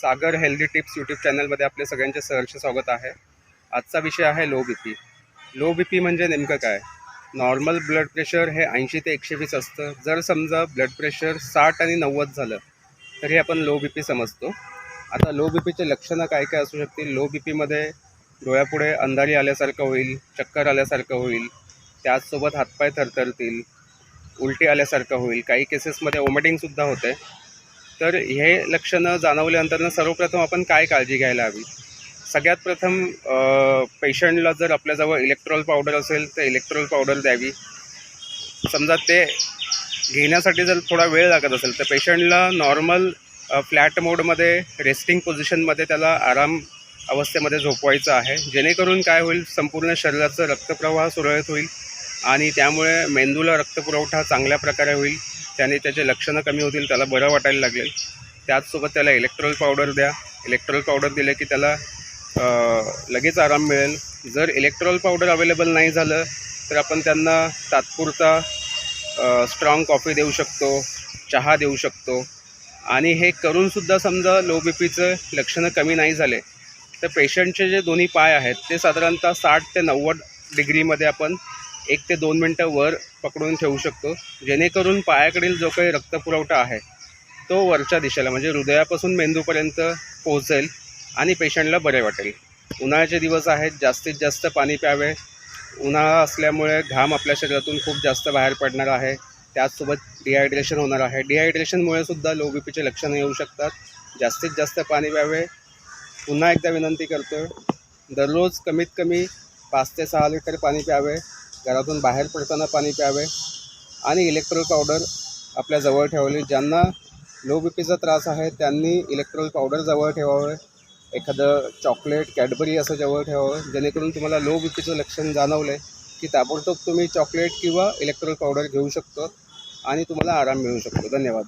सागर healthy tips YouTube चॅनलमध्ये आपले सगळ्यांचे सहर्ष स्वागत आहे. आजचा विषय आहे low B P low B P म्हणजे नेमकं काय? नॉर्मल ब्लड प्रेशर हे ऐंशी ते एकशे वीस असतं. जर समजा ब्लड प्रेशर साठ आणि नव्वद झालं तर हे आपण लो बी पी समजतो. आता लो बी पीचे लक्षणं काय काय असू शकतील? लो बी पीमध्ये डोळ्यापुढे अंधारी आल्यासारखं होईल चक्कर आल्यासारखं होईल त्याचसोबत हातपाय थरथरतील उलटी आल्यासारखं होईल काही केसेसमध्ये ओमेटिंगसुद्धा होते. तर हे लक्षणं जाणवल्यानंतरनं सर्वप्रथम आपण काय काळजी घ्यायला हवी? सगळ्यात प्रथम पेशंटला जर आपल्याजवळ इलेक्ट्रॉल पावडर असेल तर इलेक्ट्रॉल पावडर द्यावी. समजा ते घेण्यासाठी जर थोडा वेळ लागत असेल तर पेशंटला नॉर्मल फ्लॅट मोडमध्ये रेस्टिंग पोझिशनमध्ये त्याला आराम अवस्थेमध्ये झोपवायचं आहे. जेणेकरून काय होईल संपूर्ण शरीराचं रक्तप्रवाह सुरळीत होईल आणि त्यामुळे मेंदूला रक्तपुरवठा चांगल्या प्रकारे होईल. त्याने त्याचे लक्षणं कमी होतील त्याला बरं वाटायला लागेल. त्याचसोबत त्याला इलेक्ट्रॉल पावडर द्या. इलेक्ट्रॉल पावडर दिले की त्याला लगेच आराम मिळेल. जर इलेक्ट्रॉल पावडर अवेलेबल नाही झालं तर आपण त्यांना तात्पुरता स्ट्रॉंग कॉफी देऊ शकतो चहा देऊ शकतो. आणि हे करूनसुद्धा समजा लो बी पीचं लक्षणं कमी नाही झाले तर पेशंटचे जे दोन्ही पाय आहेत ते साधारणतः साठ ते नव्वद डिग्रीमध्ये आपण एक ते दोन मिनटं वर पकडून ठेवू शकतो. जेणेकरून पायाकडील जो काही रक्तपुरवठा आहे तो वरच्या दिशेला म्हणजे हृदयापासून मेंदूपर्यंत पोहोचेल आणि पेशंटला बरे वाटेल. उन्हाळ्याचे दिवस आहेत जास्तीत जास्त पाणी प्यावे. उन्हाळा असल्यामुळे घाम आपल्या शरीरातून खूप जास्त बाहेर पडणार आहे. त्याचसोबत डिहायड्रेशन होणार आहे. डिहायड्रेशनमुळे सुद्धा लो बी पीचे लक्षणं येऊ शकतात. जास्तीत जास्त पाणी प्यावे. पुन्हा एकदा विनंती करतो दररोज कमीत कमी पाच ते सहा लिटर पाणी प्यावे. घरातून बाहेर पडताना पाणी प्यावे आणि इलेक्ट्रोल पावडर आपल्या जवळ ठेवली ज्यांना लो बी पीचा त्रास आहे त्यांनी इलेक्ट्रोल पावडर जवळ ठेवावे. एखादं चॉकलेट कॅडबरी असं जवळ ठेवावं. जेणेकरून तुम्हाला लो बी पीचं लक्षण जाणवलं की ताबडतोब तुम्ही चॉकलेट किंवा इलेक्ट्रोल पावडर घेऊ शकतो आणि तुम्हाला आराम मिळू शकतो. धन्यवाद.